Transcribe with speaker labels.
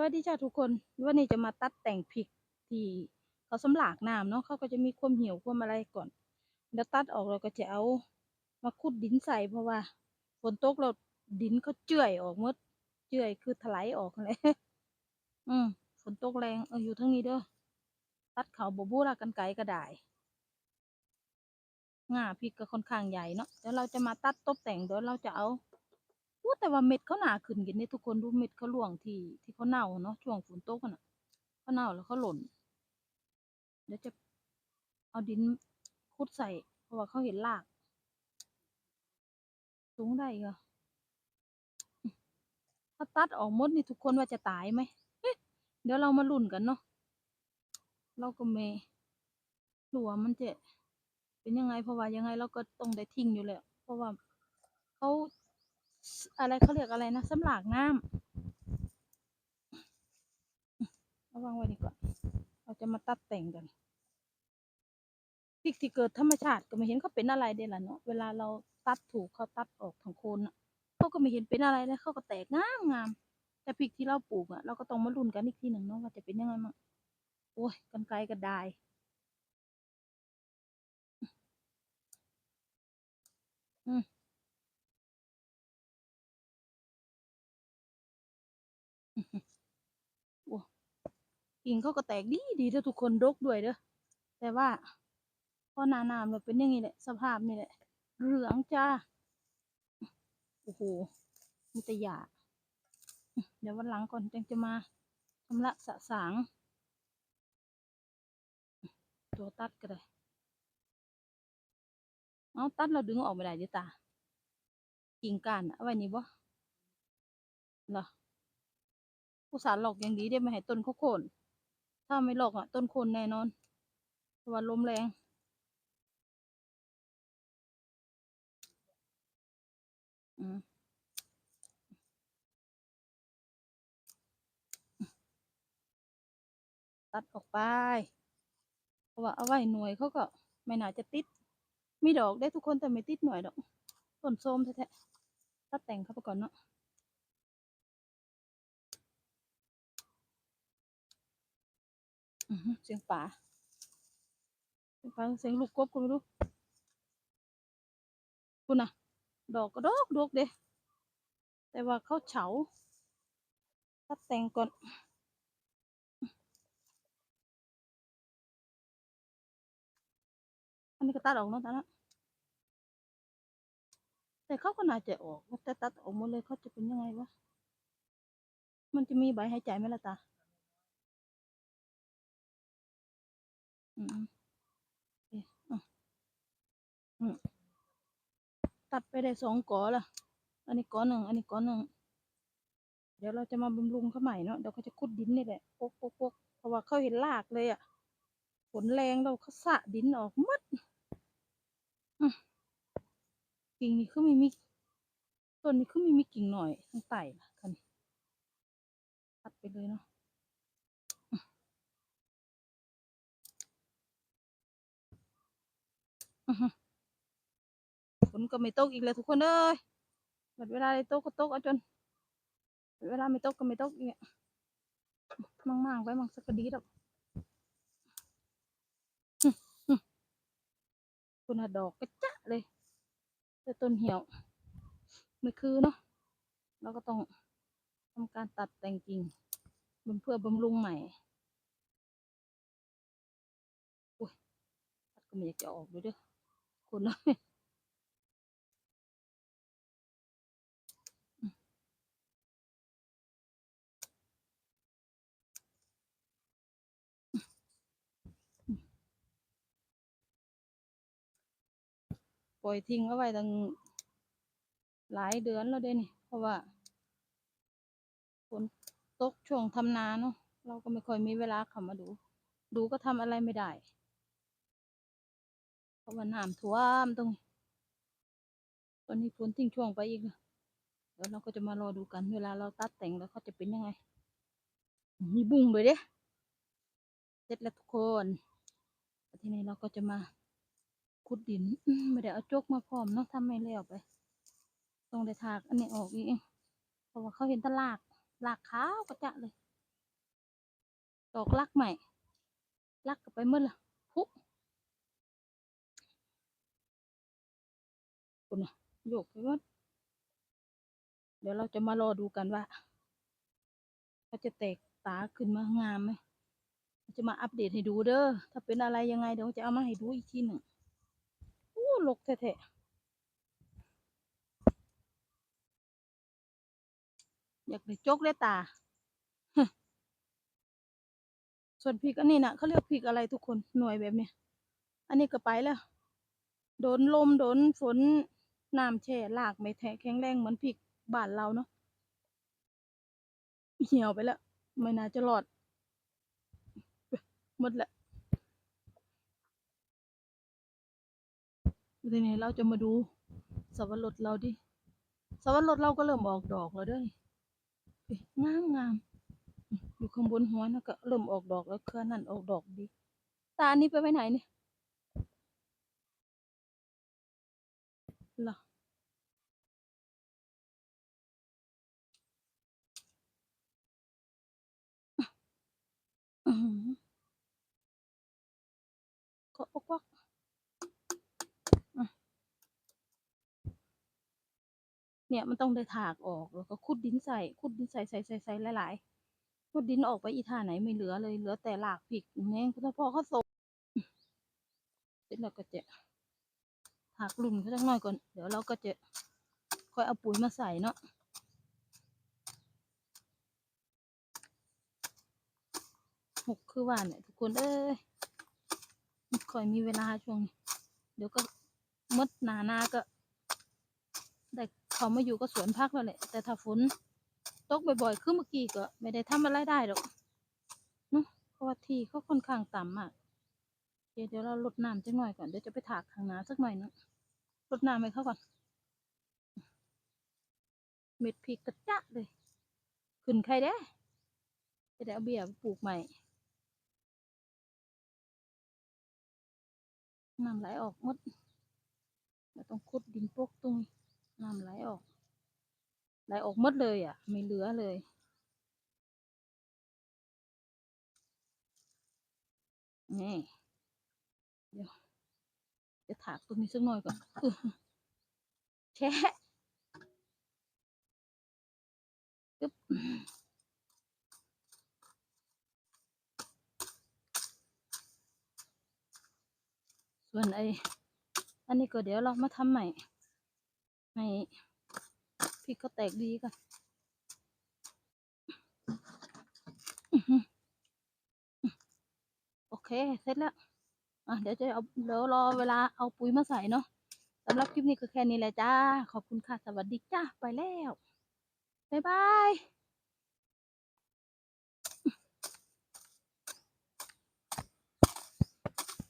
Speaker 1: วัสดีจ้าทุกคนวันนี้จะมาตัดแต่งพริกที่เขาสำลากน้ำเนาะเขาก็จะมีความเหี่ยวความอะไรก่อนแล้วตัดออกเราก็จะเอามาขุดดินใส่เพราะว่าฝนตกเราดินเขาเจื่อยออกมดเจื่อยคือถลายออกเลยอืมฝนตกแรงเอออยู่ทั้งนี้เด้อตัดเขาบบูละกันไกลก็ได้ง่าพริกก็ค่อนข้างใหญ่เนาะเดี๋ยวเราจะมาตัดตบแต่งเดี๋ยวเราจะเอา แต่ว่าเม็ดเขาหนาขึ้นกันนี่ทุกคนดูเม็ดเขาหลวงที่ที่เขาเน่าเนาะช่วงฝนตกน่ะเขาเน่าแล้วเขาหล่น เดี๋ยวจะเอาดินคุดใส่ เพราะว่าเขาเห็นราก สูงได้ก็ถ้าตัดออกมดนี่ทุกคนว่าจะตายไหมเดี๋ยวเรามาลุ้นกันเนาะเราก็ไม่รู้ว่ามันจะเป็นยังไงเพราะว่ายังไงเราก็ต้องได้ทิ้งอยู่แหละเพราะว่าเขา อะไรเขาเรียกอะไรนะสำหลากน้ำระวังไว้ดีกว่าเราจะมาตัดแต่งกันพริกที่เกิดธรรมชาติก็ไม่เห็นเขาเป็นอะไรเด่ล่ะเนาะเวลาเราตัดถูกเขาตัดออกทางโคนเขาก็ไม่เห็นเป็นอะไรเลยเขาก็แตกงามงามแต่พริกที่เราปลูกอะเราก็ต้องมาลุ้นกันอีกทีหนึ่งเนาะว่าจะเป็นยังไงมั่งโอ้ยกันไกลก็ได้อืม กิ่งเขาก็แตกดีดีเด้อทุกคนรกด้วยเด้อแต่ว่าพอหนาหนามันเป็นอย่างนี้แหละ สภาพนี่แหละ เหลืองจ้าโอ้โหมีแต่หยาเดี๋ยววันหลังก่อนจังจะมาชำระสะสาง ตัวตัดก็ได้เอาตัดเราดึงออกไม่ได้เดิตากิ่งก้านอะเอาไว้นี่บ่เหรอผู้สารหลอกอย่างดีได้ไม่ให้ต้นเขาโค่น ถ้าไม่หลอกอะ ต้นโคนแน่นอนเพราะว่าลมแรง อืมตัดออกไป เพราะว่าเอาไว้หน่วยเขาก็ไม่น่าจะติด มีดอกได้ทุกคนแต่ไม่ติดหน่วยดอก ต้นโทมแท้ๆตัดแต่งเข้าไปก่อนเนาะ อือหือ เสียงป่าเสียงป่าเสียงลูกกบก็ไม่รู้คุณน่ะดอกก็ดอกดอกเด้แต่ว่าเขาเฉาตัดแต่งก่อนอันนี้ก็ตัดออกเนาะตาเนะแต่เขาก็น่าจะออกแต่ตัดออกหมดเลยเขาจะเป็นยังไงวะมันจะมีใบหายใจไหมล่ะตา อืมตัดไปได้สองกอละอันนี้กอหนึ่ง อันนี้กอหนึ่ง เดี๋ยวเราจะมาบำรุงเขาใหม่เนาะ เดี๋ยวเขาจะขุดดินนี่แหละปกปกปกเพราะว่าเขาเห็นรากเลยอะ่ะ ฝนแรงเราเขาสะดินออกหมดกิ่งนี่คือไม่มี ต้นนี้คือไม่มีกิ่งหน่อยทั้งไต่ล่ะคันตัดไปเลยเนาะ อือหือ ฝนก็ไม่ตกอีกแล้วทุกคนเอ้ยบัดเวลาได้ตกก็ตกเอาจน เวลาไม่ตกก็ไม่ตกเนี่ยมั่งๆไปมั่งสักกะดีดอกอื้อหือคุณหดอกกระจะเลยแต่ต้นเหี่ยวไม่คือเนาะเราก็ต้องทำการตัดแต่งกิ่งมันเพื่อบำรุงใหม่อุ้ยตัดก็ไม่อยากจะออกเลยเด้อ คุณเลยปล่อยทิ้งเอาไว้ตั้งหลายเดือนแล้วเด้นี่ เพราะว่าฝนตกช่วงทำนาเนาะเราก็ไม่ค่อยมีเวลาเข้ามาดู ดูก็ทำอะไรไม่ได้ เพราะว่าน้ำท่วมตรงนี้ตอนนี้ฝนทิ้งช่วงไปอีกนะเดี๋ยวเราก็จะมารอดูกันเวลาเราตัดแต่งแล้วเขาจะเป็นยังไง มีบุ้งเลยเด้เสร็จแล้วทุกคนทีนี้เราก็จะมาขุดดินไม่ได้เอาจกมาพร้อมเนาะทำไม่แล้วไปต้องได้ถากอันนี้ออกอีกเพราะว่าเขาเห็นตลากลากขาวกระจะเลยดอกลักใหม่ลักกับไปเมื่อละพุ คุณโยกไปหมดเดี๋ยวเราจะมารอดูกันว่าเขาจะแตกตาขึ้นมางามไหมจะมาอัปเดตให้ดูเด้อ ถ้าเป็นอะไรยังไงเดี๋ยวจะเอามาให้ดูอีกทีหนึ่งโอ้ลกแท้ๆอยากได้จกได้ตา ส่วนพริกอันนี้นะเขาเรียกพริกอะไรทุกคนหน่วยแบบเนี้ย อันนี้ก็ไปแล้ว โดนลม โดนฝน น้ำแช่ลากไม่แทะแข็งแรงเหมือนพริกบ้านเราเนาะเหี่ยวไปแล้ว ไม่น่าจะรอดหมดละทีนี้เราจะมาดูสับปะรดเราดิสับปะรดเราก็เริ่มออกดอกแล้วด้วยงามงามอยู่ข้างบนหัวนะก็เริ่มออกดอกแล้วเครือนั่นออกดอกดี ตาอันนี้ไปไว้ไหนเนี่ย หรออื้อหือก็อกวักอะเนี่ยมันต้องได้ถากออกแล้วก็ขุดดินใส่ขุดดินใส่ใส่ใส่ใส่หลายๆขุดดินออกไปอีท่าไหนไม่เหลือเลยเหลือแต่หลากผิกแม่งคุณพ่อเขาส่งเสร็จแล้วก็จะ ถากลุ่มเขาสักหน่อยก่อน เดี๋ยวเราก็จะค่อยเอาปุ๋ยมาใส่เนาะหกคือว่าเนี่ยทุกคนเอ้ยค่อยมีเวลาช่วงนี้ เดี๋ยวก็มดหนาหนาก็ได้เขามาอยู่ก็สวนพักแล้วแหละ แต่ถ้าฝนตกบ่อยๆคือเมื่อกี้ก็ไม่ได้ทำอะไรได้หรอกเนาะเพราะว่าที่เขาค่อนข้างต่ำมากโอเคเดี๋ยวเราลดน้ำจักหน่อยก่อนเดี๋ยวจะไปถากทางนาสักหน่อยเนาะลดน้ำให้เขาก่อน เม็ดพริกกระจะเลย ขึ้นใครเด้จะได้เอาเบียร์ปลูกใหม่ น้ำไหลออกหมดเราต้องขุดดินปกตรงนี้น้ำไหลออก ไหลออกหมดเลยอะ ไม่เหลือเลยนี่เดี๋ยว จะถากตรงนี้สักหน่อยก่อนแช่ปึ๊บส่วนไออันนี้ก็เดี๋ยวเรามาทำใหม่ให้พริกเขาแตกดีก่อนโอเค เสร็จแล้ว อะเดี๋ยวจะเอาเดี๋ยวรอเวลาเอาปุ๋ยมาใส่เนาะสำหรับคลิปนี้ก็แค่นี้แหละจ้า ขอบคุณค่ะ สวัสดีจ้า ไปแล้ว บ๊ายบาย